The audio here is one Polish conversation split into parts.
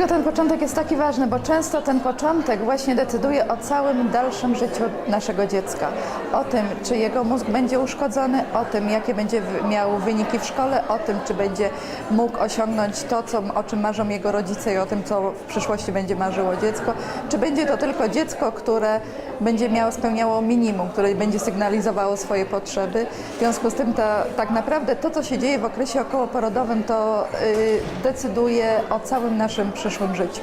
Dlaczego ten początek jest taki ważny? Bo często ten początek właśnie decyduje o całym dalszym życiu naszego dziecka. O tym, czy jego mózg będzie uszkodzony, o tym, jakie będzie miał wyniki w szkole, o tym, czy będzie mógł osiągnąć to, co, o czym marzą jego rodzice i o tym, co w przyszłości będzie marzyło dziecko. Czy będzie to tylko dziecko, które będzie miało, spełniało minimum, które będzie sygnalizowało swoje potrzeby. W związku z tym to, tak naprawdę to, co się dzieje w okresie okołoporodowym, to y, decyduje o całym naszym przyszłym życiu.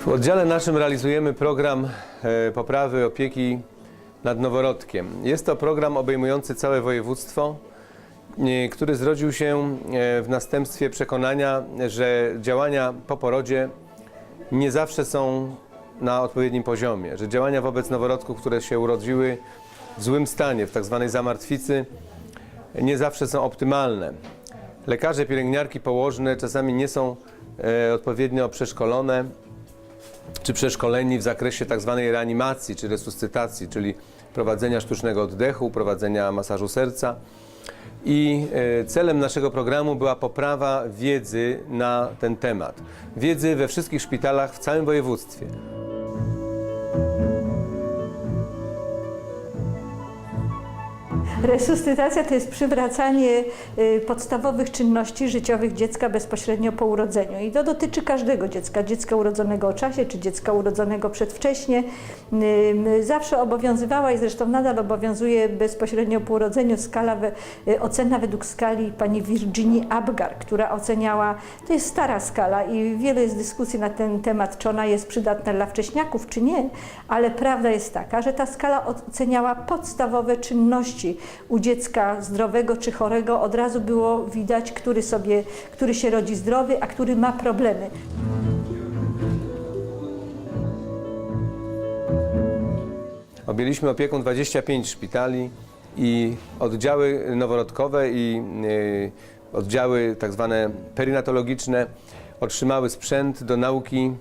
W oddziale naszym realizujemy program e, poprawy opieki nad noworodkiem. Jest to program obejmujący całe województwo, e, który zrodził się e, w następstwie przekonania, że działania po porodzie nie zawsze są na odpowiednim poziomie, że działania wobec noworodków, które się urodziły w złym stanie, w tak zwanej zamartwicy, nie zawsze są optymalne. Lekarze, pielęgniarki, położne czasami nie są e, odpowiednio przeszkolone, czy przeszkoleni w zakresie tak zwanej reanimacji czy resuscytacji, czyli prowadzenia sztucznego oddechu, prowadzenia masażu serca. I e, celem naszego programu była poprawa wiedzy na ten temat. Wiedzy we wszystkich szpitalach w całym województwie. Resuscytacja to jest przywracanie y, podstawowych czynności życiowych dziecka bezpośrednio po urodzeniu. I to dotyczy każdego dziecka, dziecka urodzonego o czasie, czy dziecka urodzonego przedwcześnie. Zawsze obowiązywała i zresztą nadal obowiązuje bezpośrednio po urodzeniu skala, y, ocena według skali pani Virginie Abgar, która oceniała, to jest stara skala i wiele jest dyskusji na ten temat, czy ona jest przydatna dla wcześniaków, czy nie, ale prawda jest taka, że ta skala oceniała podstawowe czynności u dziecka zdrowego czy chorego. Od razu było widać, który, sobie, który się rodzi zdrowy, a który ma problemy. Objęliśmy opieką 25 szpitali i oddziały noworodkowe i y, oddziały tak zwane perinatologiczne otrzymały sprzęt do nauki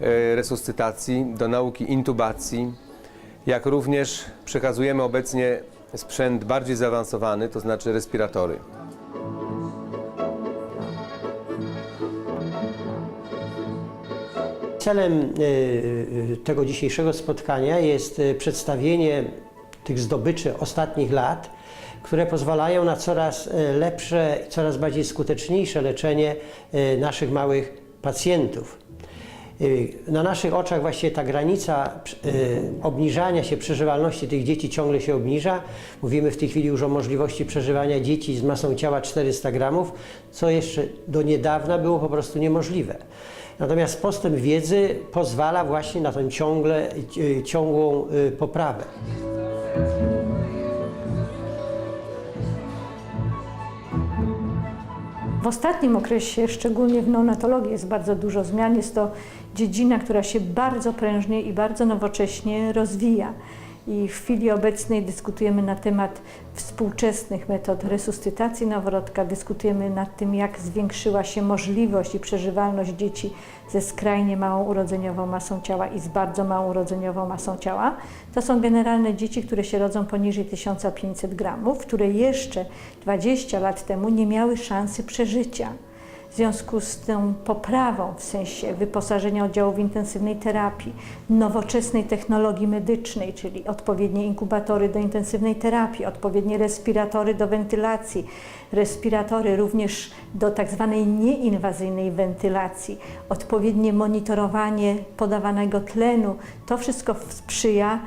y, resuscytacji, do nauki intubacji, jak również przekazujemy obecnie sprzęt bardziej zaawansowany, to znaczy respiratory. Celem y, y, tego dzisiejszego spotkania jest y, przedstawienie tych zdobyczy ostatnich lat, które pozwalają na coraz lepsze coraz bardziej skuteczniejsze leczenie naszych małych pacjentów. Y, Na naszych oczach właściwie ta granica y, obniżania się przeżywalności tych dzieci ciągle się obniża. Mówimy w tej chwili już o możliwości przeżywania dzieci z masą ciała 400 gramów, co jeszcze do niedawna było po prostu niemożliwe. Natomiast postęp wiedzy pozwala właśnie na tą ciągle, y, ciągłą poprawę. W ostatnim okresie, szczególnie w neonatologii, jest bardzo dużo zmian. Jest to dziedzina, która się bardzo prężnie i bardzo nowocześnie rozwija. I w chwili obecnej dyskutujemy na temat współczesnych metod resuscytacji noworodka, dyskutujemy nad tym, jak zwiększyła się możliwość i przeżywalność dzieci ze skrajnie małą urodzeniową masą ciała i z bardzo małą urodzeniową masą ciała. To są generalne dzieci, które się rodzą poniżej 1500 gramów, które jeszcze 20 lat temu nie miały szansy przeżycia. W związku z tą poprawą w sensie wyposażenia oddziałów intensywnej terapii, nowoczesnej technologii medycznej, czyli odpowiednie inkubatory do intensywnej terapii, odpowiednie respiratory do wentylacji, respiratory również do tak zwanej nieinwazyjnej wentylacji, odpowiednie monitorowanie podawanego tlenu, to wszystko sprzyja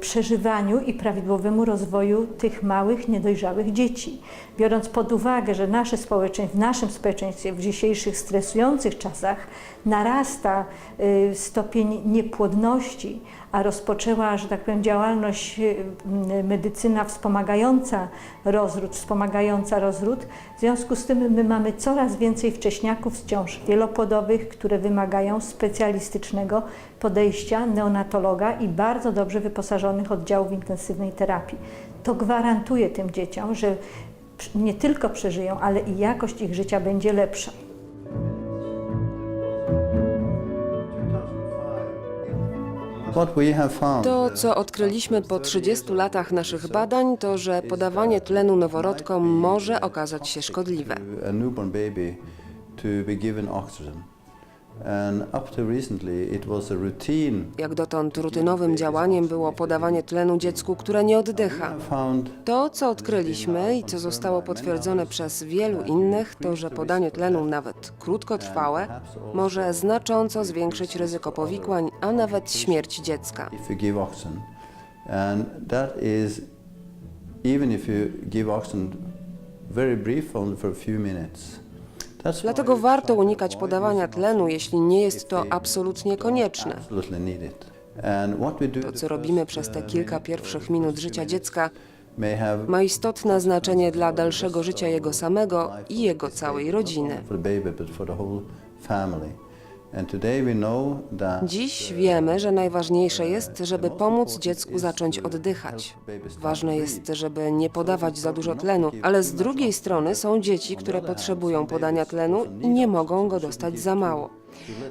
przeżywaniu i prawidłowemu rozwoju tych małych, niedojrzałych dzieci. Biorąc pod uwagę, że nasze społeczeństwo, w naszym społeczeństwie w dzisiejszych stresujących czasach narasta y, stopień niepłodności, a rozpoczęła, że tak powiem, działalność y, medycyna wspomagająca rozród, wspomagająca rozród. W związku z tym my mamy coraz więcej wcześniaków z ciąż wielopłodowych, które wymagają specjalistycznego podejścia neonatologa i bardzo dobrze wyposażonych oddziałów intensywnej terapii. To gwarantuje tym dzieciom, że nie tylko przeżyją, ale i jakość ich życia będzie lepsza. To, co odkryliśmy po 30 latach naszych badań, to, że podawanie tlenu noworodkom może okazać się szkodliwe. Jak dotąd rutynowym działaniem było podawanie tlenu dziecku, które nie oddycha. To, co odkryliśmy i co zostało potwierdzone przez wielu innych, to, że podanie tlenu, nawet krótkotrwałe, może znacząco zwiększyć ryzyko powikłań, a nawet śmierć dziecka. even if you give oxygen very brief, only for a few minutes. Dlatego warto unikać podawania tlenu, jeśli nie jest to absolutnie konieczne. To, co robimy first, przez te uh, kilka pierwszych minut życia dziecka, ma istotne znaczenie dla dalszego życia jego samego i jego całej rodziny. Dziś wiemy, że najważniejsze jest, żeby pomóc dziecku zacząć oddychać. Ważne jest, żeby nie podawać za dużo tlenu, ale z drugiej strony są dzieci, które potrzebują podania tlenu i nie mogą go dostać za mało.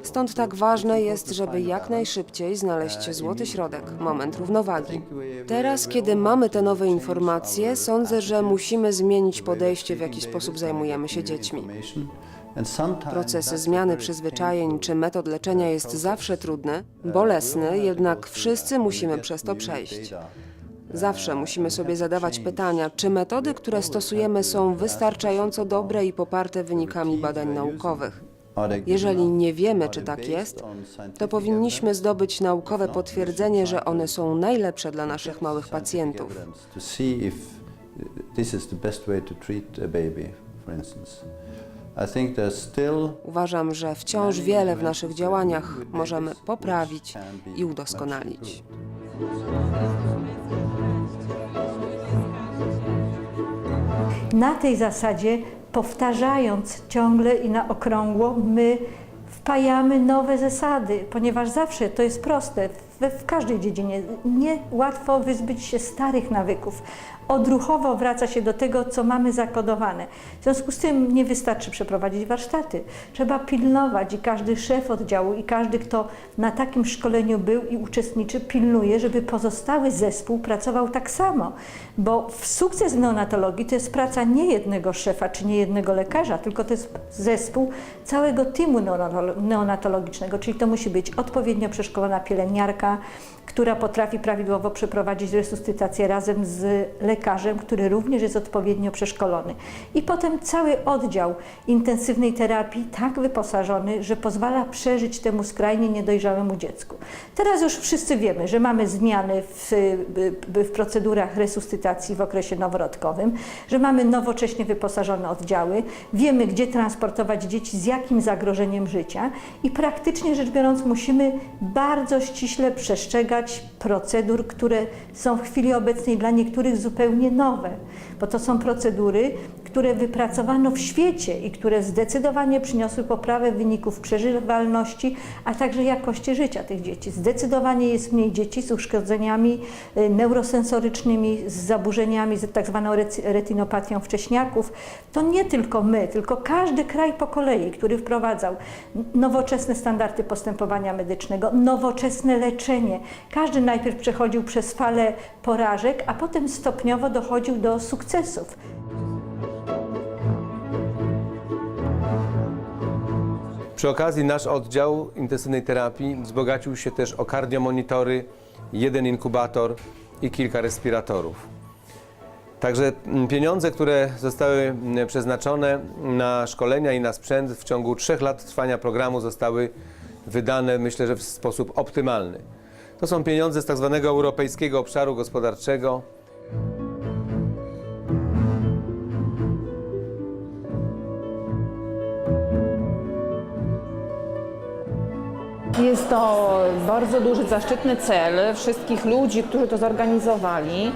Stąd tak ważne jest, żeby jak najszybciej znaleźć złoty środek, moment równowagi. Teraz, kiedy mamy te nowe informacje, sądzę, że musimy zmienić podejście, w jaki sposób zajmujemy się dziećmi. Proces zmiany przyzwyczajeń czy metod leczenia jest zawsze trudny, bolesny, jednak wszyscy musimy przez to przejść. Zawsze musimy sobie zadawać pytania, czy metody, które stosujemy, są wystarczająco dobre i poparte wynikami badań naukowych. Jeżeli nie wiemy, czy tak jest, to powinniśmy zdobyć naukowe potwierdzenie, że one są najlepsze dla naszych małych pacjentów. Still Uważam, że wciąż wiele w naszych działaniach możemy poprawić i udoskonalić. Na tej zasadzie, powtarzając ciągle i na okrągło, my wpajamy nowe zasady, ponieważ zawsze to jest proste. W, każdej dziedzinie nie łatwo wyzbyć się starych nawyków. Odruchowo wraca się do tego, co mamy zakodowane. W związku z tym nie wystarczy przeprowadzić warsztaty. Trzeba pilnować i każdy szef oddziału i każdy, kto na takim szkoleniu był i uczestniczy, pilnuje, żeby pozostały zespół pracował tak samo. Bo w sukces neonatologii to jest praca nie jednego szefa czy nie jednego lekarza, tylko to jest zespół całego teamu neonatolo- neonatologicznego, czyli to musi być odpowiednio przeszkolona pielęgniarka, cá która potrafi prawidłowo przeprowadzić resuscytację razem z lekarzem, który również jest odpowiednio przeszkolony. I potem cały oddział intensywnej terapii tak wyposażony, że pozwala przeżyć temu skrajnie niedojrzałemu dziecku. Teraz już wszyscy wiemy, że mamy zmiany w, w procedurach resuscytacji w okresie noworodkowym, że mamy nowocześnie wyposażone oddziały, wiemy, gdzie transportować dzieci, z jakim zagrożeniem życia i praktycznie rzecz biorąc musimy bardzo ściśle przestrzegać procedur, które są w chwili obecnej dla niektórych zupełnie nowe, bo to są procedury, które wypracowano w świecie i które zdecydowanie przyniosły poprawę wyników przeżywalności, a także jakości życia tych dzieci. Zdecydowanie jest mniej dzieci z uszkodzeniami y, neurosensorycznymi, z zaburzeniami, z tak zwaną retinopatią wcześniaków. To nie tylko my, tylko każdy kraj po kolei, który wprowadzał nowoczesne standardy postępowania medycznego, nowoczesne leczenie. Każdy najpierw przechodził przez falę porażek, a potem stopniowo dochodził do sukcesów. Przy okazji nasz oddział intensywnej terapii wzbogacił się też o kardiomonitory, jeden inkubator i kilka respiratorów. Także mm, pieniądze, które zostały mm, przeznaczone na szkolenia i na sprzęt w ciągu trzech lat trwania programu zostały wydane, myślę, że w sposób optymalny. To są pieniądze z tak zwanego Europejskiego Obszaru Gospodarczego. Jest to bardzo duży, zaszczytny cel wszystkich ludzi, którzy to zorganizowali.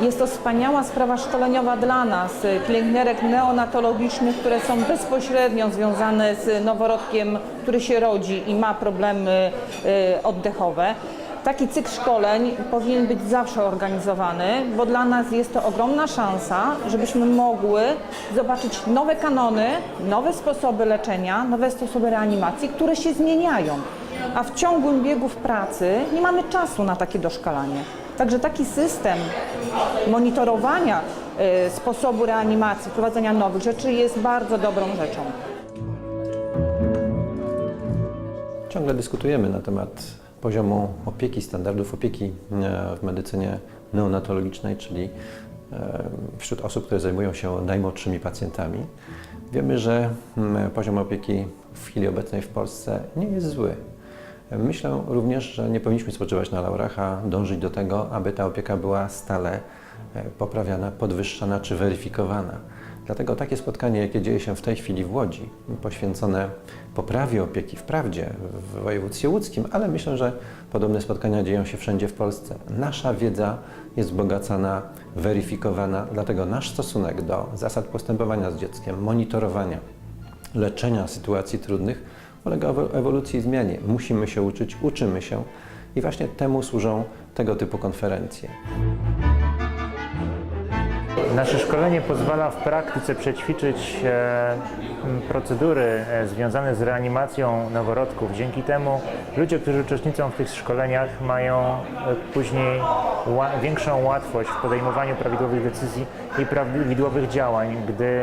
Jest to wspaniała sprawa szkoleniowa dla nas, pielęgniarek neonatologicznych, które są bezpośrednio związane z noworodkiem, który się rodzi i ma problemy y, oddechowe. Taki cykl szkoleń powinien być zawsze organizowany, bo dla nas jest to ogromna szansa, żebyśmy mogły zobaczyć nowe kanony, nowe sposoby leczenia, nowe sposoby reanimacji, które się zmieniają. A w ciągłym biegu w pracy nie mamy czasu na takie doszkalanie. Także taki system monitorowania y, sposobu reanimacji, wprowadzenia nowych rzeczy jest bardzo dobrą rzeczą. Ciągle dyskutujemy na temat poziomu opieki, standardów opieki e, w medycynie neonatologicznej, czyli e, wśród osób, które zajmują się najmłodszymi pacjentami. Wiemy, że mm, poziom opieki w chwili obecnej w Polsce nie jest zły. Myślę również, że nie powinniśmy spoczywać na laurach, a dążyć do tego, aby ta opieka była stale e, poprawiana, podwyższana czy weryfikowana. Dlatego takie spotkanie, jakie dzieje się w tej chwili w Łodzi, poświęcone poprawie opieki wprawdzie w województwie łódzkim, ale myślę, że podobne spotkania dzieją się wszędzie w Polsce. Nasza wiedza jest wzbogacana, weryfikowana, dlatego nasz stosunek do zasad postępowania z dzieckiem, monitorowania, leczenia sytuacji trudnych ewo- ewolucji i zmianie. Musimy się uczyć, uczymy się i właśnie temu służą tego typu konferencje. Nasze szkolenie pozwala w praktyce przećwiczyć e, procedury e, związane z reanimacją noworodków. Dzięki temu ludzie, którzy uczestniczą w tych szkoleniach mają e, później większą łatwość w podejmowaniu prawidłowych decyzji i prawidłowych działań, gdy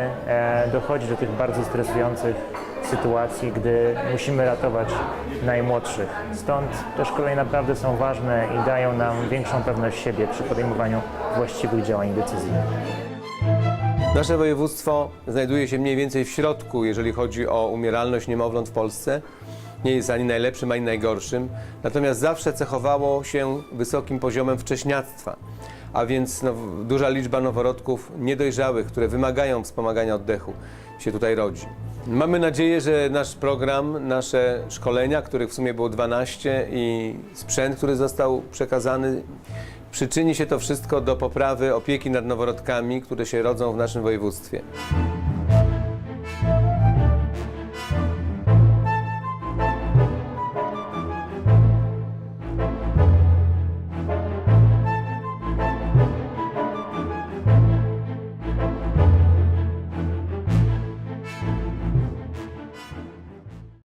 dochodzi do tych bardzo stresujących sytuacji, gdy musimy ratować najmłodszych. Stąd te szkolenia naprawdę są ważne i dają nam większą pewność siebie przy podejmowaniu właściwych działań i decyzji. Nasze województwo znajduje się mniej więcej w środku, jeżeli chodzi o umieralność niemowląt w Polsce. Nie jest ani najlepszym, ani najgorszym, natomiast zawsze cechowało się wysokim poziomem wcześniactwa, a więc no, duża liczba noworodków niedojrzałych, które wymagają wspomagania oddechu, się tutaj rodzi. Mamy nadzieję, że nasz program, nasze szkolenia, których w sumie było 12 i sprzęt, który został przekazany, przyczyni się to wszystko do poprawy opieki nad noworodkami, które się rodzą w naszym województwie.